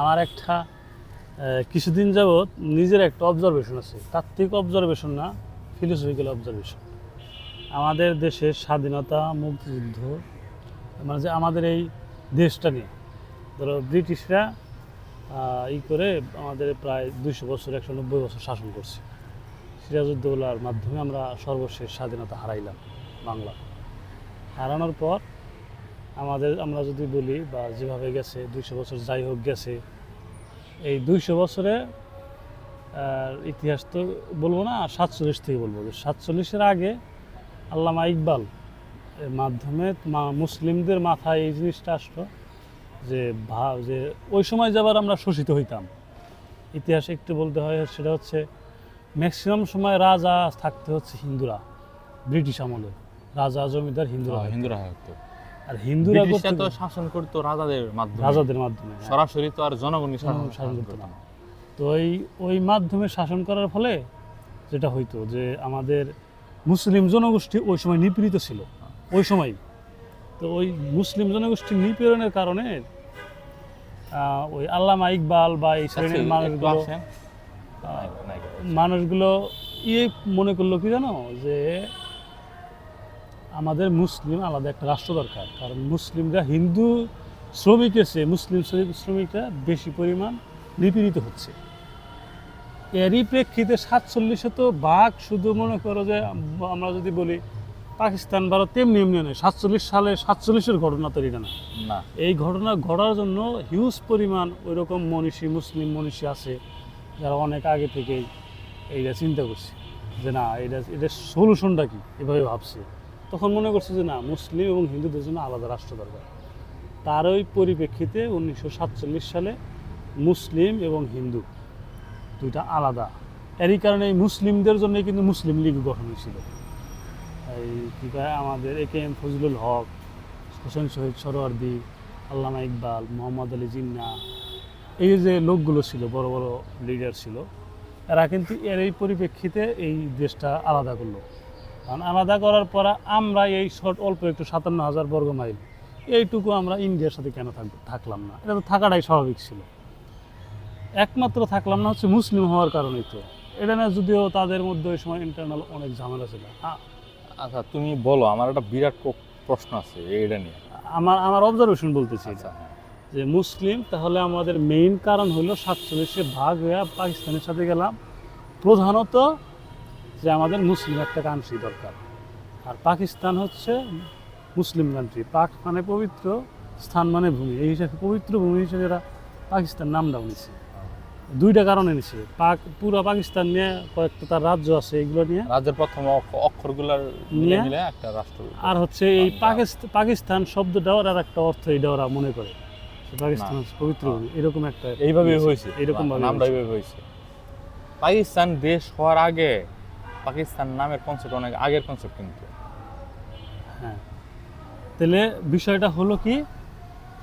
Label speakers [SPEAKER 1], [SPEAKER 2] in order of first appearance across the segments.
[SPEAKER 1] আমার একটা কিছুদিন যাবৎ নিজের একটা অবজারভেশন আছে। তাত্ত্বিক অবজারভেশন না ফিলোসফিক্যাল অবজারভেশন আমাদের দেশের স্বাধীনতা মুক্তিযুদ্ধ মানে যে আমাদের এই দেশটা নিয়ে। ধরো ব্রিটিশরা ই করে আমাদের প্রায় দুইশো বছর, একশো নব্বই বছর শাসন করছে। সিরাজউদ্দৌলার মাধ্যমে আমরা সর্বশেষ স্বাধীনতা হারাইলাম বাংলা হারানোর পর আমাদের আমরা যদি বলি বা যেভাবে গেছে দুইশো বছর যাই হোক গেছে এই দুইশো বছরে ইতিহাস তো বলব না আর সাতচল্লিশ থেকে বলব যে সাতচল্লিশের আগে আল্লামা ইকবাল এর মাধ্যমে মা- মুসলিমদের মাথায় এই জিনিসটা আসলো যে ভা যে ওই সময় যাবার আমরা শোষিত হইতাম। ইতিহাসে একটু বলতে হয় সেটা হচ্ছে ম্যাক্সিমাম সময় রাজা থাকতে হচ্ছে হিন্দুরা ব্রিটিশ আমলে। রাজা জমিদার হিন্দুরা।
[SPEAKER 2] হিন্দুরা হয়তো
[SPEAKER 1] আর হিন্দুরা
[SPEAKER 2] তো শাসন করতো রাজাদের মাধ্যমে
[SPEAKER 1] রাজাদের মাধ্যমে হ্যাঁ।
[SPEAKER 2] সরাসরি তো আর জনগণই শাসন
[SPEAKER 1] জনগণ শাসন করতো না। তো ওই ওই মাধ্যমে শাসন করার ফলে যেটা হইতো যে আমাদের মুসলিম জনগোষ্ঠী ওই সময় নিপীড়িত ছিল ওই সময় তো ওই মুসলিম জনগোষ্ঠী নিপীড়নের কারণে ওই আল্লামা ইকবাল বা এই
[SPEAKER 2] আচ্ছা,
[SPEAKER 1] শ্রেণির মানুষগুলো। মানুষগুলো ইয়ে মনে করল কি জানো যে আমাদের মুসলিম আলাদা একটা রাষ্ট্র দরকার। কারণ মুসলিমরা হিন্দু শ্রমিকের চেয়ে মুসলিম শ্রমিক- শ্রমিকরা বেশি পরিমাণ নিপীড়িত হচ্ছে। এরই প্রেক্ষিতে সাতচল্লিশে তো বাঘ শুধু মনে করো যে আমরা যদি বলি পাকিস্তান ভারত তেমনি এমনি নয় সাতচল্লিশ সালে সাতচল্লিশের ঘটনা তো এটা না।
[SPEAKER 2] না।
[SPEAKER 1] এই ঘটনা ঘটার জন্য হিউজ পরিমাণ ওই রকম মনীষী মুসলিম মনীষী আছে যারা অনেক আগে থেকেই এইটা চিন্তা করছে যে না এটা এটা সলিউশনটা কি? এভাবে ভাবছে। তখন মনে করছে যে না, মুসলিম এবং হিন্দুদের জন্য আলাদা রাষ্ট্র দরকার। তার ওই পরিপ্রেক্ষিতে উনিশশো সাতচল্লিশ সালে মুসলিম এবং হিন্দু দুইটা আলাদা। এরই কারণে মুসলিমদের জন্য কিন্তু মুসলিম লীগ গঠন হয়েছিল। এই কী কয় আমাদের A K M Fazlul Haque, Hossain Shahid Suhrawardy Allama Iqbal, Mohammad Ali Jinnah, এই যে লোকগুলো ছিল, বড় বড় লিডার ছিল, এরা কিন্তু এর এই পরিপ্রেক্ষিতে এই দেশটা আলাদা করল। কারণ আলাদা করার পর আমরা এই শর্ট অল্প একটু সাতান্ন হাজার বর্গ মাইল। এইটুকু আমরা ইন্ডিয়ার সাথে কেন থাকব থাকলাম না? এটা তো থাকাটাই স্বাভাবিক ছিল। একমাত্র থাকলাম না হচ্ছে মুসলিম হওয়ার কারণেই তো। এটা না যদিও তাদের মধ্যে ওই সময় ইন্টারনাল অনেক ঝামেলা ছিল।
[SPEAKER 2] আচ্ছা তুমি বলো আমার একটা বিরাট প্রশ্ন আছে এটা নিয়ে।
[SPEAKER 1] আমার আমার অবজারভেশন বলতেছি।
[SPEAKER 2] আচ্ছা হ্যাঁ।
[SPEAKER 1] যে মুসলিম তাহলে আমাদের মেইন কারণ হলো সাতচল্লিশে ভাগ হয়ে পাকিস্তানের সাথে গেলাম। প্রধানত যে আমাদের মুসলিম একটা কান্ট্রি দরকার। আর পাকিস্তান হচ্ছে মুসলিম কান্ট্রি পাক মানে পবিত্র স্থান মানে ভূমি। এই হিসাবে পবিত্র ভূমি হিসেবে এরা পাকিস্তান নামটাও নিছে। দুইটা কারণে নিছে। পাক পুরো পাকিস্তান নিয়ে কয়েকটা তার রাজ্য আছে এগুলো নিয়ে।
[SPEAKER 2] রাজ্যের প্রথম অক্ষ- অক্ষরগুলার মিলে
[SPEAKER 1] নিয়ে?
[SPEAKER 2] মিলে একটা রাষ্ট্র।
[SPEAKER 1] আর হচ্ছে এই। পাকিস্তান পাকিস্তান শব্দটাও আর একটা অর্থ এটা ওরা মনে করে। পাকিস্তান পবিত্র ভূমি। এরকম একটা
[SPEAKER 2] এইভাবে হয়েছে।
[SPEAKER 1] এরকম ভাবে
[SPEAKER 2] নামটা এইভাবে হয়েছে। পাকিস্তান দেশ হওয়ার আগে পাকিস্তান নামের কনসেপ্ট অনেক আগের কনসেপ্ট কিন্তু।
[SPEAKER 1] হ্যাঁ। তাহলে বিষয়টা হলো কি,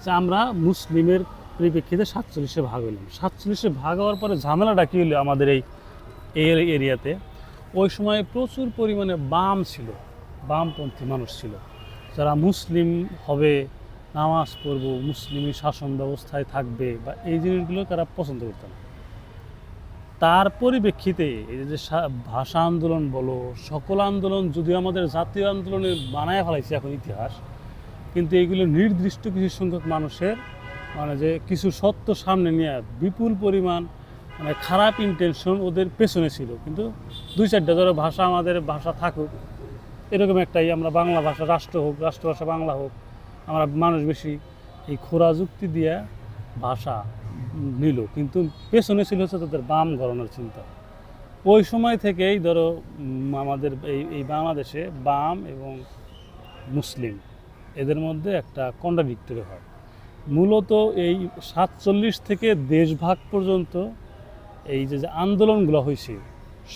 [SPEAKER 1] যে আমরা মুসলিমের পরিপ্রেক্ষিতে সাতচল্লিশে ভাগ হইলাম। সাতচল্লিশে ভাগ হওয়ার পরে ঝামেলাটা কী হলো আমাদের এই এরিয়াতে? ওই সময় প্রচুর পরিমাণে বাম ছিল, বামপন্থী মানুষ ছিল। যারা মুসলিম হবে, নামাজ পড়ব, মুসলিমি শাসন ব্যবস্থায় থাকবে বা এই জিনিসগুলো তারা পছন্দ করতো না। তার পরিপ্রেক্ষিতে এই যে ভাষা আন্দোলন বলো, সকল আন্দোলন যদিও আমাদের জাতীয় আন্দোলনে বানায় ফেলাইছে এখন ইতিহাস, কিন্তু এগুলো নির্দিষ্ট কিছু সংখ্যক মানুষের মানে যে কিছু সত্য সামনে নিয়ে বিপুল পরিমাণ মানে খারাপ ইন্টেনশন ওদের পেছনে ছিল। কিন্তু দুই চারটা ধরো ভাষা আমাদের ভাষা থাকুক, এরকম একটাই আমরা বাংলা ভাষা রাষ্ট্র হোক, রাষ্ট্রভাষা বাংলা হোক, আমরা মানুষ বেশি এই খোরা যুক্তি দিয়ে ভাষা নিল, কিন্তু পেছনে ছিল হচ্ছে তাদের বাম ঘরানোর চিন্তা। ওই সময় থেকেই ধরো আমাদের এই এই বাংলাদেশে বাম এবং মুসলিম, এদের মধ্যে একটা কন্ট্রাডিক্টরি হয়। মূলত এই সাতচল্লিশ থেকে দেশভাগ পর্যন্ত এই যে যে আন্দোলনগুলো হয়েছে,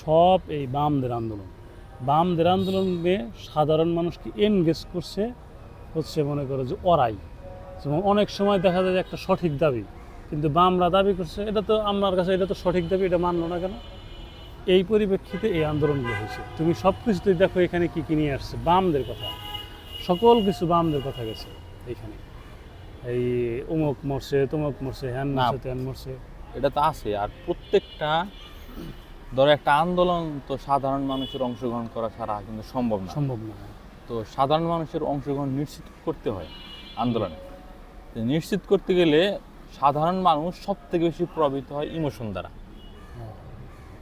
[SPEAKER 1] সব এই বামদের আন্দোলন। বামদের আন্দোলনে সাধারণ মানুষকে এনগেজ করছে হচ্ছে মনে করো যে অরাই যেমন অনেক সময় দেখা যায় একটা সঠিক দাবি কিন্তু বামরা দাবি করছে এটা তো আমার কাছে এটা তো সঠিক দাবি এটা মানলো না কেন? এই পরিপ্রেক্ষিতে এই আন্দোলনগুলো হয়েছে? তুমি সব কিছুতেই দেখো এখানে কী কি নিয়ে আসছে বামদের কথা। সকল কিছু বামদের কথা গেছে এইখানে এই অমুক মরছে তমুক মরছে হ্যান
[SPEAKER 2] না।
[SPEAKER 1] মরছে ত্যান মরছে।
[SPEAKER 2] এটা তো আছে আর প্রত্যেকটা ধরো একটা আন্দোলন তো সাধারণ মানুষের অংশগ্রহণ করা ছাড়া কিন্তু সম্ভব না।
[SPEAKER 1] সম্ভব না।
[SPEAKER 2] তো সাধারণ মানুষের অংশগ্রহণ নিশ্চিত করতে হয় আন্দোলনে। নিশ্চিত করতে গেলে সাধারণ মানুষ সব থেকে বেশি প্রভাবিত হয় ইমোশন দ্বারা।
[SPEAKER 1] হ্যাঁ,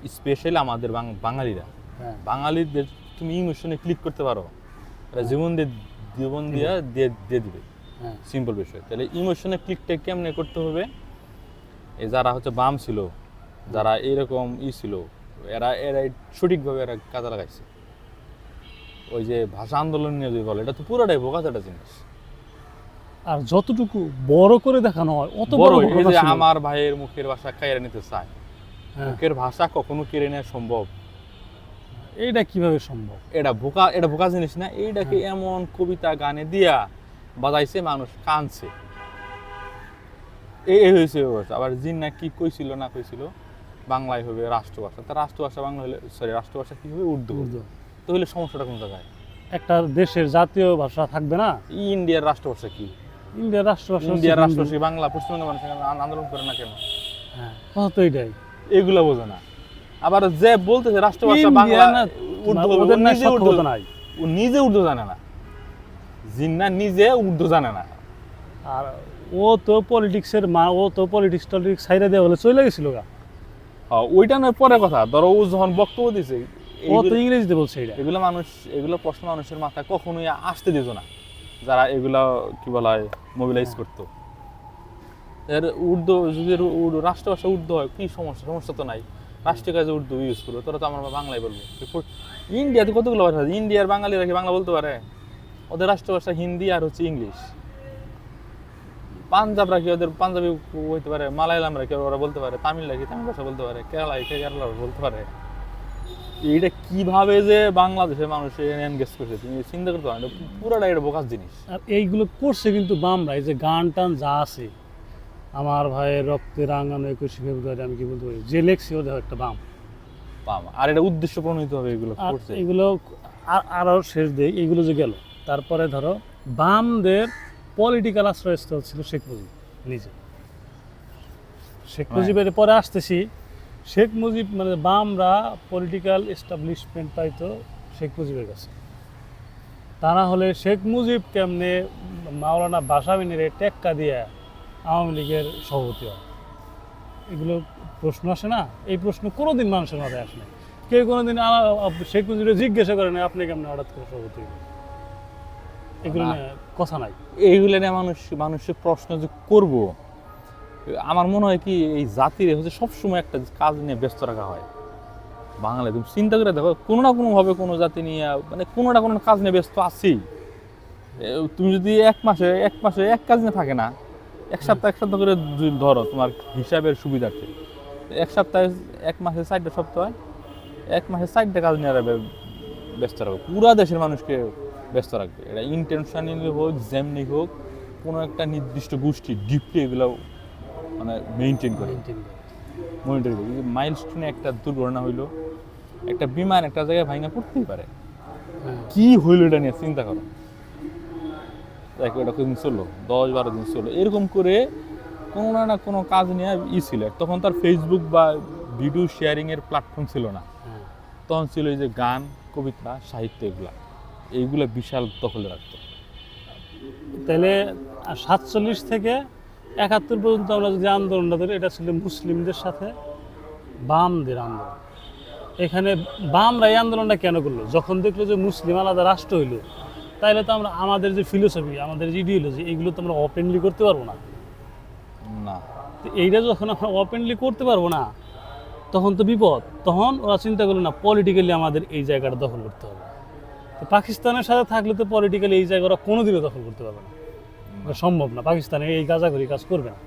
[SPEAKER 2] স্পেশালি আমাদের বাঙালিরা।
[SPEAKER 1] হ্যাঁ।
[SPEAKER 2] বাঙালিদের তুমি ইমোশনে ক্লিক করতে পারো। এরা জীবন দিয়ে জীবন দিয়ে দিয়ে দিয়ে দিবে।
[SPEAKER 1] হ্যাঁ।
[SPEAKER 2] সিম্পল বিষয়। তাহলে ইমোশনে ক্লিকটা কেমনে করতে হবে? এই যারা হচ্ছে বাম ছিল যারা এরকম ই ছিল এরা এরা সঠিকভাবে এরা কাজে লাগাইছে। ওই যে ভাষা আন্দোলন নিয়ে যদি বলে এটা তো পুরোটাই বোকাচ একটা জিনিস।
[SPEAKER 1] আর যতটুকু বড় করে দেখানো হয় অত বড়
[SPEAKER 2] বড় এই যে আমার ভাইয়ের মুখের ভাষা কেড়ে নিতে চায়।
[SPEAKER 1] হ্যাঁ,
[SPEAKER 2] মুখের ভাষা কখনো কেড়ে নেওয়া সম্ভব?
[SPEAKER 1] এইটা কীভাবে সম্ভব?
[SPEAKER 2] এটা বোকা এটা বোকা জিনিস না এইটাকে এমন কবিতা গানে দিয়া বাজাইছে মানুষ কানছে। এই হয়েছে আবার জিন না কি কইছিল না কইছিল বাংলায় হবে রাষ্ট্রভাষা। তা রাষ্ট্রভাষা বাংলা হলে সরি রাষ্ট্রভাষা কি হবে? উর্দু।
[SPEAKER 1] উর্দু।
[SPEAKER 2] তো হলে সমস্যাটা কোন জায়গায়?
[SPEAKER 1] একটা দেশের জাতীয় ভাষা থাকবে না?
[SPEAKER 2] ই ইন্ডিয়ার রাষ্ট্রভাষা কি?
[SPEAKER 1] ইন্ডিয়ার রাষ্ট্রভাষা
[SPEAKER 2] ইন্ডিয়ার। রাষ্ট্রভাষা বাংলা পশ্চিমবঙ্গের মানুষ আন্দোলন করে না কেন?
[SPEAKER 1] হ্যাঁ তো এইটাই
[SPEAKER 2] এগুলা বোঝে না। আবার যে বলতেছে রাষ্ট্রভাষা বাংলা উর্দু
[SPEAKER 1] ওদের
[SPEAKER 2] নিজে উর্দু
[SPEAKER 1] নাই।
[SPEAKER 2] ও নিজে উর্দু জানে না। জিন্না নিজে উর্দু জানে না।
[SPEAKER 1] আর ও তো পলিটিক্সের মা ও তো পলিটিক্স টলিটিক্স সাইডে দেওয়া বলে চলে গেছিল গা।
[SPEAKER 2] ওইটা নয় পরে কথা। ধরো ও যখন বক্তব্য দিছে
[SPEAKER 1] ও তো ইংরেজিতে বলছে এটা
[SPEAKER 2] এগুলো মানুষ এগুলো প্রশ্ন মানুষের মাথায় কখনোই আসতে দিত না। যারা এগুলা কি বলা হয় মোবিলাইজ
[SPEAKER 1] হ্যাঁ।
[SPEAKER 2] করতো। এর উর্দু যদি রাষ্ট্রভাষা উর্দু হয় কি সমস্যা? সমস্যা তো নাই। রাষ্ট্রীয় কাজে উর্দু ইউজ করব তোরা তো আমরা বাংলায় বলব। ইন্ডিয়াতে কতগুলো ভাষা আছে? ইন্ডিয়ার বাঙালিরা কি বাংলা বলতে পারে? ওদের রাষ্ট্রভাষা হিন্দি আর হচ্ছে ইংলিশ। পাঞ্জাবরা কি ওদের পাঞ্জাবি হইতে পারে? মালায়ালামরা কি ওরা বলতে পারে? তামিলরা কি তামিল ভাষা বলতে পারে? কেরালা কেরালা বলতে পারে? কীভাবে যে বাংলাদেশের মানুষ এনগেজ করছে তুমি চিন্তা করতে পারো পুরোটা এটা জিনিস।
[SPEAKER 1] আর এইগুলো করছে কিন্তু বামরা এই যে গান টান যা আছে আমার ভাইয়ের রক্তে রাঙানো একুশে ফেব্রুয়ারি আমি কি বলতে পারি? যে লেখছি ও দেখো একটা বাম।
[SPEAKER 2] পাম আর এটা উদ্দেশ্য প্রণীত হবে এগুলো করছে
[SPEAKER 1] এগুলো আর- আরও শেষ দেই এইগুলো যে গেল তারপরে ধরো বামদের পলিটিক্যাল আশ্রয়স্থল ছিল শেখ মুজিব নিজে। শেখ
[SPEAKER 2] হ্যাঁ।
[SPEAKER 1] মুজিবের পরে আসতেছি শেখ মুজিব মানে বামরা পলিটিক্যাল এস্টাবলিশমেন্ট পাইতো শেখ মুজিবের কাছে। তা না হলে শেখ মুজিব কেমনে মাওলানা বাসাবিনীরে টেক্কা দিয়ে আওয়ামী লীগের সভাপতি হয়? এগুলো প্রশ্ন আসে না? এই প্রশ্ন কোনোদিন মানুষের মাথায় আসে না। কেউ কোনোদিন শেখ মুজিবরে জিজ্ঞাসা করে না আপনি কেমন হঠাৎ করে সভাপতি হলেন?" এগুলো নিয়ে কথা নাই।
[SPEAKER 2] এইগুলো নিয়ে মানুষ মানুষের প্রশ্ন যে করব আমার মনে হয় কি এই জাতির হচ্ছে সবসময় একটা কাজ নিয়ে ব্যস্ত রাখা হয়। বাংলায় তুমি চিন্তা করে দেখো কোনো না কোনোভাবে কোনো জাতি নিয়ে মানে কোনো না কোনো কাজ নিয়ে ব্যস্ত আছেই। তুমি যদি এক মাসে এক মাসে এক কাজ নিয়ে থাকে না এক সপ্তাহ এক সপ্তাহ করে ধরো তোমার হিসাবের সুবিধার্থে এক সপ্তাহে এক মাসে চারটে সপ্তাহ হয় এক মাসে চারটে কাজ নিয়ে ব্যস্ত রাখবে পুরা দেশের মানুষকে ব্যস্ত রাখবে। এটা ইন্টেনশনালি হোক যেমনি হোক কোনো একটা নির্দিষ্ট গোষ্ঠী ডিপলি এগুলো মানে মেনটেন করে। মনিটর করি। মাইল স্টোনে একটা দুর্ঘটনা হইল একটা বিমান একটা জায়গায় ভাঙা পড়তেই পারে।
[SPEAKER 1] হ্যাঁ।
[SPEAKER 2] কি হইল এটা নিয়ে চিন্তা করো। দেখো এটা কদিন চলল? দশ বারো দিন চলল। এরকম করে কোনো না না কোনো কাজ নিয়ে ই ছিল। তখন তার ফেসবুক বা ভিডিও শেয়ারিং এর প্ল্যাটফর্ম ছিল না।
[SPEAKER 1] হ্যাঁ।
[SPEAKER 2] তখন ছিল এই যে গান কবিতা সাহিত্য এগুলা। এইগুলা বিশাল দখলে রাখতো।
[SPEAKER 1] তাহলে সাতচল্লিশ থেকে একাত্তর পর্যন্ত আমরা যদি আন্দোলনটা ধরি এটা ছিল মুসলিমদের সাথে বামদের আন্দোলন। এখানে বামরা এই আন্দোলনটা কেন করল? যখন দেখল যে মুসলিম আলাদা রাষ্ট্র হইল তাইলে তো আমরা আমাদের যে ফিলোসফি আমাদের যে ইডিওলজি এগুলো তো আমরা ওপেনলি করতে পারব না।
[SPEAKER 2] না।
[SPEAKER 1] তো এইটা যখন আমরা ওপেনলি করতে পারব না তখন তো বিপদ। তখন ওরা চিন্তা করল না পলিটিক্যালি আমাদের এই জায়গাটা দখল করতে হবে। তো পাকিস্তানের সাথে থাকলে তো পলিটিক্যালি এই জায়গা ওরা কোনোদিনও দখল করতে পারবে না। সম্ভব না, পাকিস্তানে এই গাজাগরি কাজ করবে না।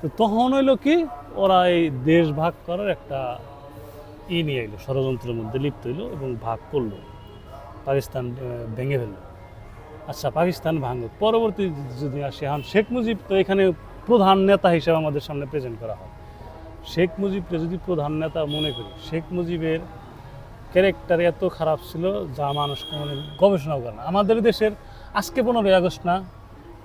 [SPEAKER 1] তো তখন হইল কি, ওরা এই দেশ ভাগ করার একটা ই নিয়ে এলো ষড়যন্ত্রের মধ্যে লিপ্ত হইল এবং ভাগ করল। পাকিস্তান ভেঙে ফেলল। আচ্ছা পাকিস্তান ভাঙলো পরবর্তী যদি আসি, এখন শেখ মুজিব তো এখানে প্রধান নেতা হিসেবে আমাদের সামনে প্রেজেন্ট করা হয়। শেখ মুজিবকে যদি প্রধান নেতা মনে করি, শেখ মুজিবের ক্যারেক্টার এত খারাপ ছিল যা মানুষ কোনো গবেষণাও করে না। আমাদের দেশের, আজকে পনেরোই আগস্ট না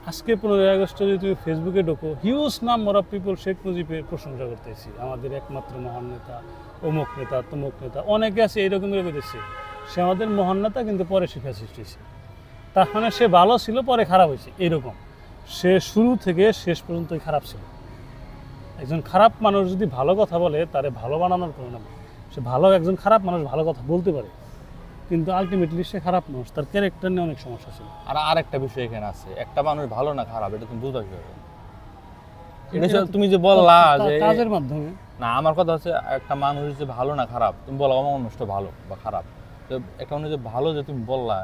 [SPEAKER 1] আজকে পনেরোই আগস্টে যদি তুমি ফেসবুকে ঢোকো হিউজ নাম অফ পিপল শেখ মুজিবের প্রশংসা করতেছি। আমাদের একমাত্র মহান নেতা, অমুক নেতা, তমুক নেতা, অনেকে আছে এইরকম করতেছে সে আমাদের মহান নেতা, কিন্তু পরে শিক্ষা সৃষ্টি হয়েছে। তার মানে সে ভালো ছিল, পরে খারাপ হয়েছে, এরকম। সে শুরু থেকে শেষ পর্যন্তই খারাপ ছিল। একজন খারাপ মানুষ যদি ভালো কথা বলে, তারে ভালো বানানোর কোনো না সে ভালো একজন খারাপ মানুষ ভালো কথা বলতে পারে। কিন্তু আলটিমেটলি সে খারাপ মানুষ তার ক্যারেক্টার নিয়ে অনেক সমস্যা ছিল।
[SPEAKER 2] আর আরেকটা বিষয় এখানে আছে একটা মানুষ ভালো না খারাপ এটা তুমি বুঝতে এটা
[SPEAKER 1] এটা
[SPEAKER 2] তুমি যে বললা যে
[SPEAKER 1] কাজের মাধ্যমে।
[SPEAKER 2] না আমার কথা হচ্ছে একটা মানুষ যে ভালো না খারাপ তুমি বলো আমার মানুষটা ভালো বা খারাপ। তো একটা মানুষ যে ভালো যে তুমি বললা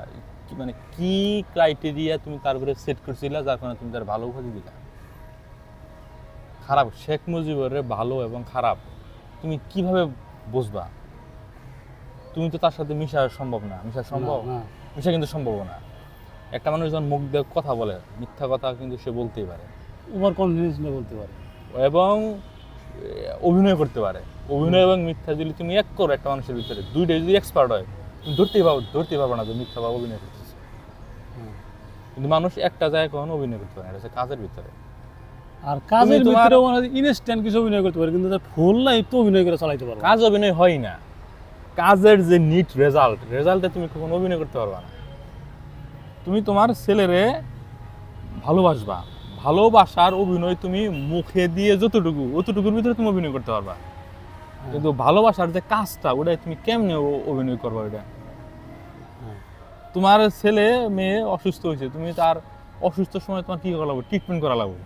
[SPEAKER 2] কি মানে কি ক্রাইটেরিয়া তুমি তার উপরে সেট করছিলা যার কারণে তুমি তার ভালো উপাধি দিলা? খারাপ শেখ মুজিবের ভালো এবং খারাপ তুমি কীভাবে বুঝবা? তুমি তো তার সাথে মিশা সম্ভব না মিশা সম্ভব। মিশা কিন্তু সম্ভব না। একটা মানুষ যখন মুখ দিয়ে কথা বলে মিথ্যা কথা কিন্তু সে বলতেই পারে।
[SPEAKER 1] ওভার কনফিডেন্স নিয়ে বলতে পারে।
[SPEAKER 2] এবং অভিনয় করতে পারে। অভিনয় এবং মিথ্যা যদি তুমি এক করো একটা মানুষের ভিতরে দুইটা যদি এক্সপার্ট হয় তুমি ধরতেই পারো ধরতেই পারবে না যে মিথ্যা বা অভিনয় করতেছে। কিন্তু মানুষ একটা জায়গায় কখনো অভিনয় করতে পারে না এটা কাজের ভিতরে।
[SPEAKER 1] আর কাজের ভিতরে ইনস্ট্যান্ট কিছু অভিনয় করতে পারে কিন্তু ফুল লাইফ তো অভিনয় করে চালাইতে পারবে
[SPEAKER 2] কাজ অভিনয় হয় না। কাজের যে নিট রেজাল্ট রেজাল্টে তুমি কখনো অভিনয় করতে পারবে না। তুমি তোমার ছেলেরে ভালোবাসবা। ভালোবাসার অভিনয় তুমি মুখে দিয়ে যতটুকু অতটুকুর ভিতরে তুমি অভিনয় করতে পারবা। কিন্তু ভালোবাসার যে কাজটা ওটা তুমি কেমনে অভিনয় করবা ওটা
[SPEAKER 1] হ্যাঁ।
[SPEAKER 2] তোমার ছেলে মেয়ে অসুস্থ হয়েছে তুমি তার অসুস্থ সময় তোমার কি করা লাগবে? ট্রিটমেন্ট করা লাগবে।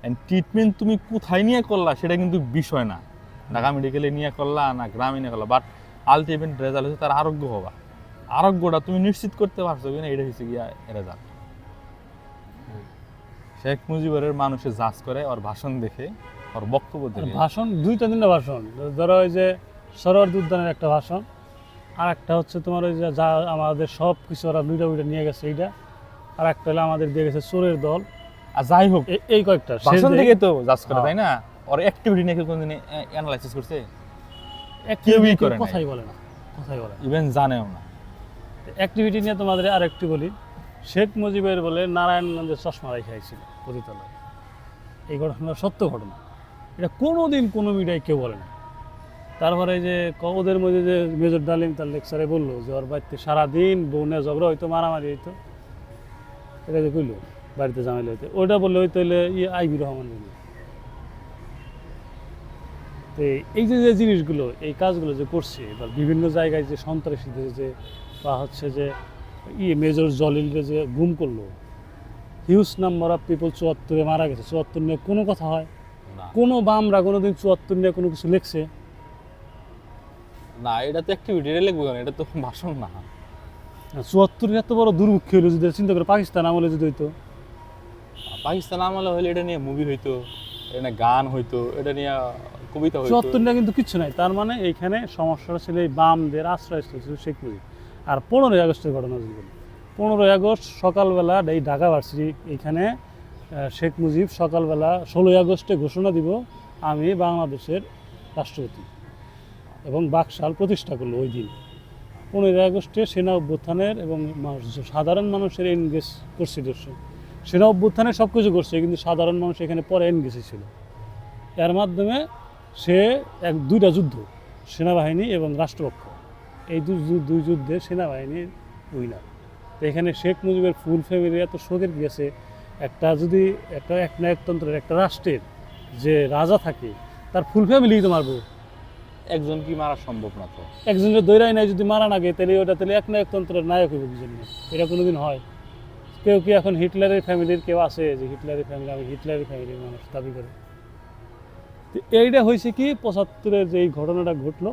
[SPEAKER 2] অ্যান্ড ট্রিটমেন্ট তুমি কোথায় নিয়ে করলা সেটা কিন্তু বিষয় না। ঢাকা মেডিকেলে নিয়ে করলা না গ্রামে নিয়ে করলা। বাট আলটিমেট রেজাল্ট হচ্ছে তার আরোগ্য হবা আরোগ্যটা তুমি নিশ্চিত করতে পারছ কিনা এটা হচ্ছে গিয়া রেজাল্ট শেখ মুজিবের মানুষে জাজ করে ওর ভাষণ দেখে ওর বক্তব্য
[SPEAKER 1] আর
[SPEAKER 2] দেখে।
[SPEAKER 1] ভাষণ দুইটা তিনটা ভাষণ। ধরো ওই যে সরোয়ার উদ্যানের একটা ভাষণ আর একটা হচ্ছে তোমার ওই যে যা আমাদের সব কিছু ওরা লুইটা উইটা নিয়ে গেছে এইটা আর একটা হলো আমাদের দিয়ে গেছে চোরের দল।
[SPEAKER 2] আর যাই হোক
[SPEAKER 1] এই কয়েকটা
[SPEAKER 2] ভাষণ থেকে তো জাজ করে
[SPEAKER 1] হ্যাঁ।
[SPEAKER 2] তাই না? ওর অ্যাক্টিভিটি নিয়ে কেউ কোনদিন অ্যানালাইসিস করছে? কেউই করে
[SPEAKER 1] কথাই বলে না কথাই বলে
[SPEAKER 2] ইভেন জানেও না।
[SPEAKER 1] অ্যাক্টিভিটি নিয়ে তোমাদের আর একটু বলি। শেখ মুজিবের বলে নারায়ণগঞ্জের চশমা রেখে পতিতলায় এই ঘটনা সত্য ঘটনা। এটা কোনো দিন কোনো মিডিয়ায় কেউ বলে না তারপরে যে ওদের মধ্যে যে মেজর ডালিম তার লেকচারে বলল যে ওর বাড়িতে সারাদিন বউনে ঝগড়া হইতো মারামারি হইতো। এটা যে কইলো বাড়িতে জামাইলে হইতো। ওইটা বললে হইতো হইলে ইয়ে আইবি রহমান বলল। তো এই যে যে জিনিসগুলো এই কাজগুলো যে করছে বা বিভিন্ন জায়গায় যে সন্ত্রাসীদের যে বা হচ্ছে যে ইয়ে মেজর জলিলকে যে গুম করল হিউজ নাম্বার অফ পিপল চুয়াত্তরে মারা গেছে। চুয়াত্তর নিয়ে কোনো কথা হয়? কোনো বামরা কোনো দিন চুয়াত্তর নিয়ে কোনো কিছু লিখছে?
[SPEAKER 2] না এটা তো অ্যাক্টিভিটি এটা লিখব কেন? এটা তো ভাষণ না।
[SPEAKER 1] চুয়াত্তর এত বড় দুর্ভিক্ষ হলো যদি চিন্তা করে পাকিস্তান আমলে যদি হইতো।
[SPEAKER 2] পাকিস্তান আমলে হলে এটা নিয়ে মুভি হইতো এটা নিয়ে গান হইতো এটা নিয়ে কবিতা হইতো।
[SPEAKER 1] চুয়াত্তর নিয়ে কিন্তু কিচ্ছু নাই। তার মানে এইখানে সমস্যাটা ছিল এই বামদের আশ্রয়স্থল ছিল শেখ মুজিব আর পনেরোই আগস্টের ঘটনা যদি পনেরোই আগস্ট সকালবেলা এই ঢাকা ভার্সিটি এইখানে শেখ মুজিব সকালবেলা ষোলোই আগস্টে ঘোষণা দিব, আমি বাংলাদেশের রাষ্ট্রপতি। এবং বাকশাল প্রতিষ্ঠা করল ওই দিন। পনেরোই আগস্টে সেনা অভ্যুত্থানের এবং সাধারণ মানুষের এনগেজ করছে দর্শক সেনা অভ্যুত্থানে সব কিছু করছে, কিন্তু সাধারণ মানুষ এখানে পরে এনগেজে ছিল। এর মাধ্যমে সে এক দুইটা যুদ্ধ সেনাবাহিনী এবং রাষ্ট্রপক্ষ। এই দুই যুদ্ধে সেনাবাহিনীর উইনার তো এখানে শেখ মুজিবের ফুল ফ্যামিলি এত শোকের গেছে একটা যদি একটা এক নায়কতন্ত্রের একটা রাষ্ট্রের যে রাজা থাকে তার ফুল ফ্যামিলি তো মারবো।
[SPEAKER 2] একজন কি মারা সম্ভব না তো?
[SPEAKER 1] একজন একজনের দৈরাই নাই যদি মারা না গে তাহলে ওটা তাহলে এক নায়কতন্ত্রের নায়ক হইব কি জন্য? এটা কোনোদিন হয়? কেউ কি এখন হিটলারের ফ্যামিলির কেউ আছে যে হিটলারের ফ্যামিলি আমি হিটলারের ফ্যামিলির মানুষ দাবি করে? তো এইটা হয়েছে কি পঁচাত্তরের যে ঘটনাটা ঘটলো,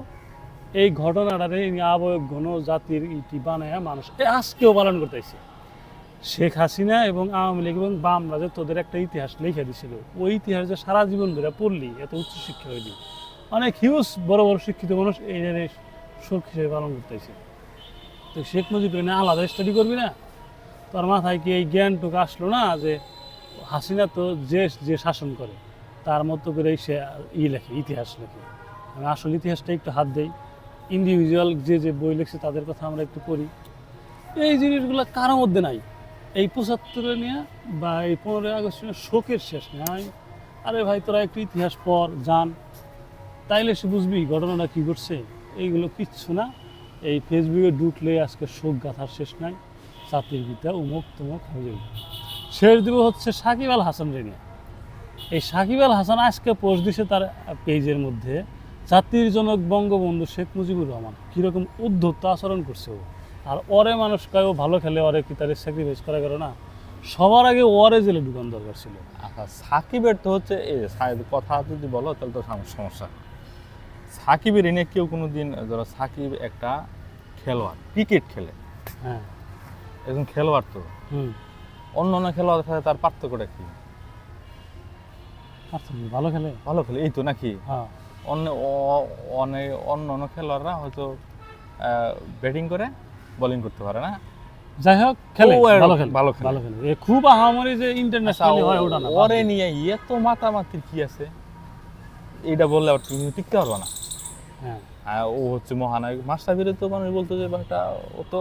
[SPEAKER 1] এই ঘটনাটারে আবয়ব ঘন জাতির ইটি বানায় মানুষ আজকেও পালন করতেছে। শেখ হাসিনা এবং আওয়ামী লীগ এবং বাম রাজে তোদের একটা ইতিহাস লিখে দিছিল। ওই ইতিহাস যে সারা জীবন ধরে পড়লি, এত উচ্চ শিক্ষা হইলি। অনেক হিউজ বড় বড় শিক্ষিত মানুষ এই জায়গায় শোক হিসেবে পালন করতেছে। তো শেখ মুজিব না আলাদা স্টাডি করবি না? তোর মাথায় কি এই জ্ঞানটুকু আসলো না যে হাসিনা তো যে যে শাসন করে? তার মতো করে সে ই লেখে, ইতিহাস লেখে। আমি আসল ইতিহাসটা একটু হাত দেই। ইন্ডিভিজুয়াল যে যে বই লিখছে, তাদের কথা আমরা একটু পড়ি। এই জিনিসগুলো কারোর মধ্যে নাই। এই পঁচাত্তরে নিয়ে বা এই পনেরোই আগস্ট নিয়ে শোকের শেষ নেই। আমি, আরে ভাই, তোরা একটু ইতিহাস পর জান। তাইলে সে বুঝবি ঘটনাটা কী ঘটছে। এইগুলো কিচ্ছু না। এই ফেসবুকে ঢুকলে আজকে শোক গাথার শেষ নাই। জাতির পিতা উমুক তুমুক হয়ে যাবে। শেষ দিব হচ্ছে সাকিব আল হাসান রে নিয়ে। এই সাকিব আল হাসান আজকে পোস্ট দিছে তার পেজের মধ্যে জাতির জনক বঙ্গবন্ধু শেখ মুজিবুর রহমান। কীরকম উদ্ধত্ত আচরণ করছে ও। আর ওরে মানুষ কয় ও ভালো খেলে ওরে কি তার স্যাক্রিফাইস করা গেল না? সবার আগে ওরে জেলে ঢুকান দরকার ছিল।
[SPEAKER 2] আচ্ছা সাকিবের তো হচ্ছে কথা যদি বলো তাহলে তো সমস্যা সাকিবের এনে কেউ কোনো দিন ধরো সাকিব একটা খেলোয়াড় ক্রিকেট খেলে।
[SPEAKER 1] হ্যাঁ।
[SPEAKER 2] একজন খেলোয়াড় তো।
[SPEAKER 1] হুম।
[SPEAKER 2] অন্য অন্য খেলোয়াড়ের সাথে তার পার্থক্যটা কি?
[SPEAKER 1] ভালো খেলে?
[SPEAKER 2] ভালো খেলে। এই তো নাকি?
[SPEAKER 1] হ্যাঁ।
[SPEAKER 2] অন্য অন্য অন্য খেলোয়াড়রা হয়তো ব্যাটিং করে বোলিং করতে পারে না?
[SPEAKER 1] যাই হোক খেলে। ভালো খেলে।
[SPEAKER 2] ভালো খেলে।
[SPEAKER 1] ভালো খেলে। খুব আহামরি যে
[SPEAKER 2] আচ্ছা,
[SPEAKER 1] ইন্টারন্যাশনালি হয় ওটা না
[SPEAKER 2] ওরে নিয়ে এত মাতামাতির কি আছে? এইটা বললে আবার তুমি টিকতে পারবে না।
[SPEAKER 1] হ্যাঁ।
[SPEAKER 2] ও হচ্ছে মহানায়ক মাস্টারবিরে তো মানুষ বলতো যে একটা ও তো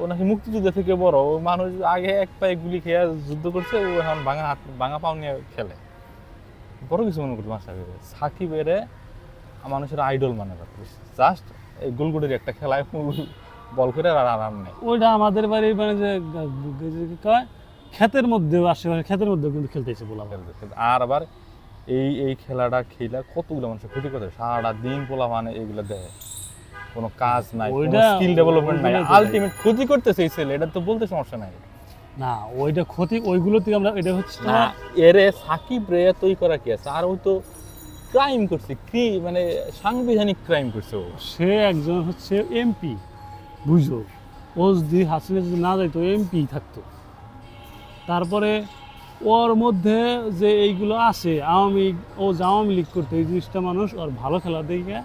[SPEAKER 2] ও নাকি মুক্তিযুদ্ধ থেকে বড়। ও মানুষ আগে এক পায়ে গুলি খেয়ে যুদ্ধ করছে ও এখন ভাঙা হাত ভাঙা পাও নিয়ে খেলে। বড় কিছু মনে করতো মাস্টারবিরে সাকিবেরে মানুষের আইডল মানে জাস্ট এই গোলগুড়ির একটা খেলায় বল করে আর আরাম নেই।
[SPEAKER 1] ওইটা আমাদের বাড়ির মানে যে কয়? ক্ষেতের মধ্যেও আশেপাশে ক্ষেতের মধ্যেও কিন্তু খেলতেছে বলা হয়।
[SPEAKER 2] আর আবার এই এই খেলাটা খেলা কতগুলো মানুষের ক্ষতি করে? সারাটা দিন পোলা মানে এইগুলো দেয়। কোনো কাজ নাই স্কিল ডেভেলপমেন্ট নাই। আলটিমেট ক্ষতি করতেছে এই ছেলে এটা তো বলতে সমস্যা নাই।
[SPEAKER 1] না ওইটা ক্ষতি ওইগুলো থেকে আমরা এটা হচ্ছে
[SPEAKER 2] না এরে সাকিব রে তৈরি করা কি আছে? আর ওই তো ক্রাইম করছে কি মানে সাংবিধানিক ক্রাইম করছে ও।
[SPEAKER 1] সে একজন হচ্ছে এমপি বুঝো ও যদি হাসিনা যদি না যাইতো এমপি থাকতো। তারপরে ওর মধ্যে যে এইগুলো আছে আওয়ামী লীগ ও যে আওয়ামী লীগ করতো এই জিনিসটা মানুষ ওর ভালো খেলা দেখে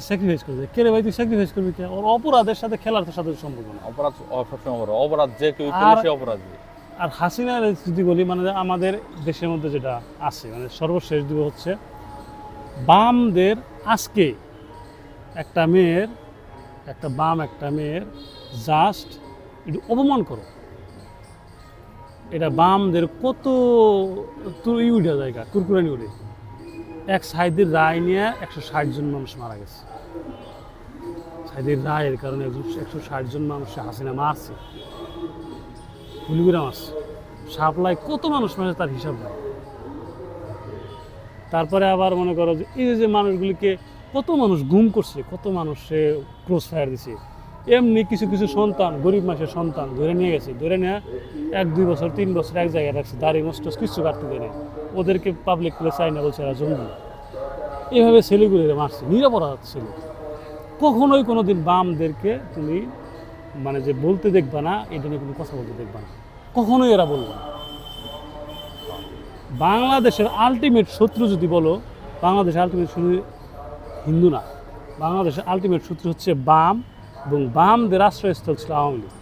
[SPEAKER 1] স্যাক্রিফাইস করে দেয় কে রে ভাই তুই স্যাক্রিফাইস করবি কে? ওর অপরাধের সাথে খেলার সাথে সম্পর্ক না
[SPEAKER 2] অপরাধ সবসময় অপরাধ। অপরাধ যে কেউ
[SPEAKER 1] আর-
[SPEAKER 2] সে অপরাধী।
[SPEAKER 1] আর হাসিনার যদি বলি মানে আমাদের দেশের মধ্যে যেটা আছে মানে সর্বশেষ দিব হচ্ছে বামদের আজকে একটা মেয়ের একটা বাম একটা মেয়ের জাস্ট একটু অপমান করো। এটা বামদের কত তুই উঠে জায়গা কুরকুরানি উঠে এক সাইদের রায় নিয়ে একশো ষাট জন মানুষ মারা গেছে। সাইদের রায়ের কারণে একশো ষাট জন মানুষ হাসিনা মারছে। গুলিগুড়া মারছে। সাপ্লাই কত মানুষ মারছে তার হিসাব নাই। তারপরে আবার মনে করো যে এই যে মানুষগুলিকে কত মানুষ গুম করছে, কত মানুষ ক্রস ফায়ার দিছে। এমনি কিছু কিছু সন্তান, গরিব মাসের সন্তান ধরে নিয়ে গেছে। ধরে নিয়ে এক, দুই বছর, তিন বছর এক জায়গায় রাখছে, দাড়ি মস্ত কিছু কাটতে দেয়। ওদেরকে পাবলিক প্লেস চাই না বলছে এরা জঙ্গি। এভাবে ছেলেগুলিরে মারছে নিরাপরাধ ছিল। কখনোই কোনো দিন বামদেরকে তুমি মানে যে বলতে দেখবা না, এটা নিয়ে কোনো কথা বলতে দেখবা না। কখনোই এরা বলবে না। বাংলাদেশের আলটিমেট শত্রু যদি বলো, বাংলাদেশের আলটিমেট শুধু হিন্দু না, বাংলাদেশের আলটিমেট শত্রু হচ্ছে বাম এবং বামদের আশ্রয়স্থল ছিল আওয়ামী লীগ।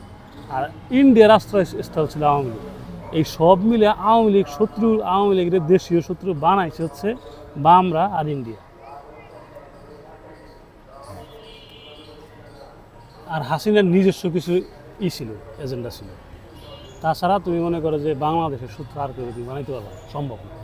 [SPEAKER 1] আর ইন্ডিয়ার আশ্রয়স্থল ছিল আওয়ামী লীগ। এই সব মিলে আওয়ামী লীগ, শত্রু, আওয়ামী লীগের দেশীয় শত্রু বানাইছে হচ্ছে বামরা আর ইন্ডিয়া। আর হাসিনার নিজস্ব কিছু ই ছিল, এজেন্ডা ছিল। তাছাড়া তুমি মনে করো যে বাংলাদেশের সূত্র আর কেউ তুমি বানাইতে পারবে সম্ভব না।